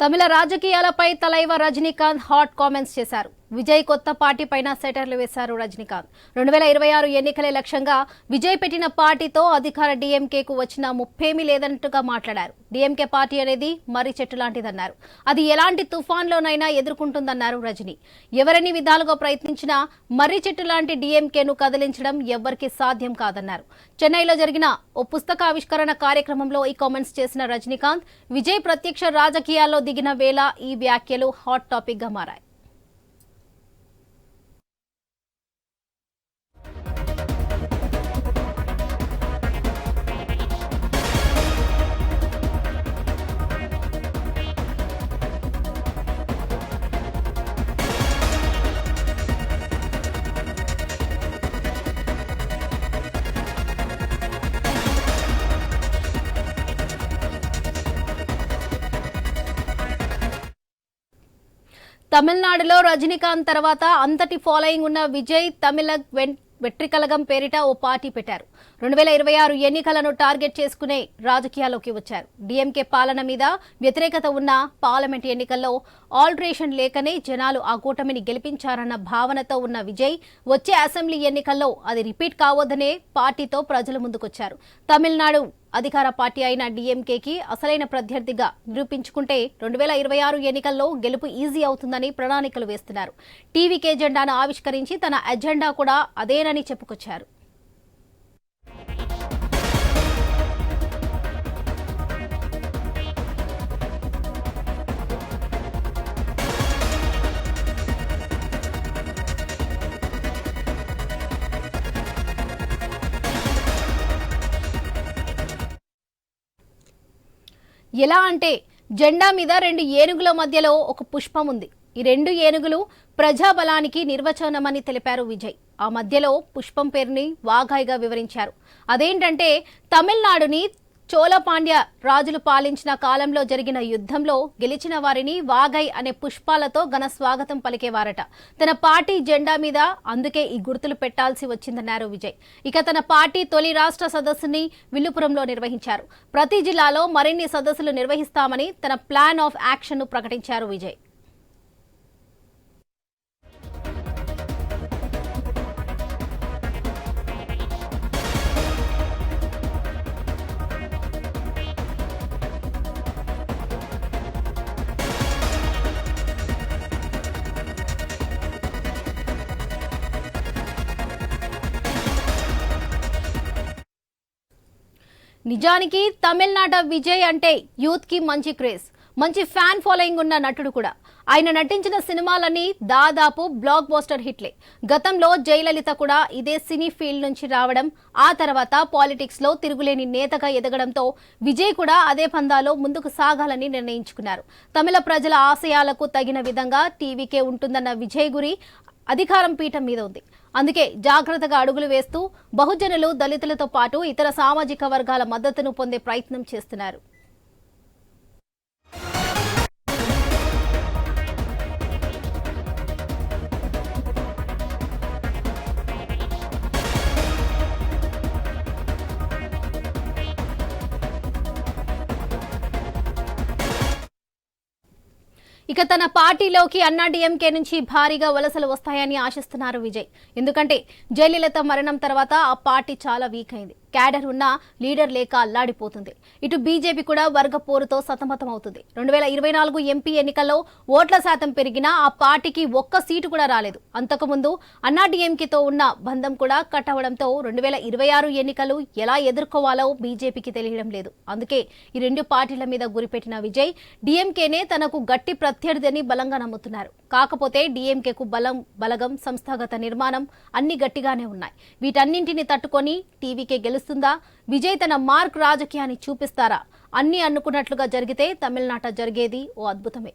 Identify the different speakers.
Speaker 1: తమిళ రాజకీయాలపై Thalaiva Rajinikanth hot comments చేశారు. విజయ్ కొత్త పార్టీ పైన సెటర్లు వేశారు రజనీకాంత్. రెండు వేల ఇరవై ఆరు ఎన్నికలే లక్ష్యంగా విజయ్ పెట్టిన పార్టీతో అధికార డీఎంకేకు వచ్చిన ముప్పేమీ లేదన్నట్టుగా మాట్లాడారు. డీఎంకే పార్టీ అనేది మర్రి చెట్టు లాంటిదన్నారు. అది ఎలాంటి తుఫాన్లోనైనా ఎదుర్కొంటుందన్నారు రజనీ. ఎవరని విధాలుగా ప్రయత్నించినా మర్రి చెట్టు లాంటి డీఎంకేను కదిలించడం ఎవ్వరికీ సాధ్యం కాదన్నారు. చెన్నైలో జరిగిన ఓ పుస్తక ఆవిష్కరణ కార్యక్రమంలో ఈ కామెంట్స్ చేసిన రజనీకాంత్ విజయ్ ప్రత్యక్ష రాజకీయాల్లో దిగిన వేళ ఈ వ్యాఖ్యలు హాట్ టాపిక్గా మారాయి. తమిళనాడులో రజనీకాంత్ తర్వాత అంతటి ఫాలోయింగ్ ఉన్న విజయ్ తమిళ వెన్- వెట్రికలగం పేరిట ఓ పార్టీ పెట్టారు. రెండు వేల ఇరవై ఆరు ఎన్నికలను టార్గెట్ చేసుకునే రాజకీయాల్లోకి వచ్చారు. డిఎంకే పాలన మీద వ్యతిరేకత ఉన్న పార్లమెంట్ ఎన్నికల్లో ఆల్టరేషన్ లేకనే జనాలు ఆ కూటమిని గెలిపించారన్న భావనతో ఉన్న విజయ్ వచ్చే అసెంబ్లీ ఎన్నికల్లో అది రిపీట్ కావద్దనే పార్టీతో ప్రజల ముందుకొచ్చారు. తమిళనాడు అధికార పార్టీ అయిన డీఎంకేకి అసలైన ప్రత్యర్థిగా నిరూపించుకుంటే రెండు వేల ఇరవై ఆరు ఎన్నికల్లో గెలుపు ఈజీ అవుతుందని ప్రణాళికలు వేస్తున్నారు. టీవీకే ఎజెండాను ఆవిష్కరించి తన ఎజెండా కూడా అదేనని చెప్పుకొచ్చారు. ఎలా అంటే జెండా మీద రెండు ఏనుగుల మధ్యలో ఒక పుష్పం ఉంది. ఈ రెండు ఏనుగులు ప్రజాబలానికి నిర్వచనమని తెలిపారు విజయ్. ఆ మధ్యలో పుష్పం పేరుని వాఘాయిగా వివరించారు. అదేంటంటే తమిళనాడుని చోళపాండ్య రాజులు పాలించిన కాలంలో జరిగిన యుద్ధంలో గెలిచిన వారిని వాగై అనే పుష్పాలతో ఘన స్వాగతం పలికేవారట. తన పార్టీ జెండా మీద అందుకే ఈ గుర్తులు పెట్టాల్సి వచ్చిందన్నారు విజయ్. ఇక తన పార్టీ తొలి రాష్ట్ర సదస్సుని విల్లుపురంలో నిర్వహించారు. ప్రతి జిల్లాలో మరిన్ని సదస్సులు నిర్వహిస్తామని తన ప్లాన్ ఆఫ్ యాక్షన్ను ప్రకటించారు విజయ్. నిజానికి తమిళనాట విజయ్ అంటే యూత్కి మంచి క్రేజ్ మంచి ఫ్యాన్ ఫాలోయింగ్ ఉన్న నటుడు కూడా. ఆయన నటించిన సినిమాలన్నీ దాదాపు బ్లాక్ బోస్టర్ హిట్లే. గతంలో జయలలిత కూడా ఇదే సినీ ఫీల్డ్ నుంచి రావడం ఆ తర్వాత పాలిటిక్స్లో తిరుగులేని నేతగా ఎదగడంతో విజయ్ కూడా అదే పందాలో ముందుకు సాగాలని నిర్ణయించుకున్నారు. తమిళ ప్రజల ఆశయాలకు తగిన విధంగా టీవీకే ఉంటుందన్న విజయ్ గురి అధికారం పీఠం మీద ఉంది. అందుకే జాగ్రత్తగా అడుగులు వేస్తూ బహుజనులు దళితులతో పాటు ఇతర సామాజిక వర్గాల మద్దతును పొందే ప్రయత్నం చేస్తున్నారు. ఇక తన పార్టీలోకి అన్నా డీఎంకే నుంచి భారీగా వలసలు వస్తాయని ఆశిస్తున్నారు విజయ్. ఎందుకంటే జయలలిత మరణం తర్వాత ఆ పార్టీ చాలా వీక్ అయింది. క్యాడర్ ఉన్న లీడర్ లేక అల్లాడిపోతుంది. ఇటు బీజేపీ కూడా వర్గ పోరుతో సతమతమవుతుంది. రెండు వేల ఇరవై నాలుగు ఎంపీ ఎన్నికల్లో ఓట్ల శాతం పెరిగినా ఆ పార్టీకి ఒక్క సీటు కూడా రాలేదు. అంతకుముందు అన్నాడీఎంకేతో ఉన్న బంధం కూడా కట్ అవడంతో రెండు వేల ఇరవై ఆరు ఎన్నికలు ఎలా ఎదుర్కోవాలో బీజేపీకి తెలియడం లేదు. అందుకే ఈ రెండు పార్టీల మీద గురిపెట్టిన విజయ్ డీఎంకేనే తనకు గట్టి ప్రత్యర్థి అని బలంగా నమ్ముతున్నారు. కాకపోతే డీఎంకేకు బలం బలగం సంస్థాగత నిర్మాణం అన్ని గట్టిగానే ఉన్నాయి. వీటన్నింటిని తట్టుకొని టీవీకే గెలుస్తుందా విజయ్ తన మార్క్ రాజకీయాన్ని చూపిస్తారా? అన్ని అనుకున్నట్లుగా జరిగితే తమిళనాట జరిగేది ఓ అద్భుతమే.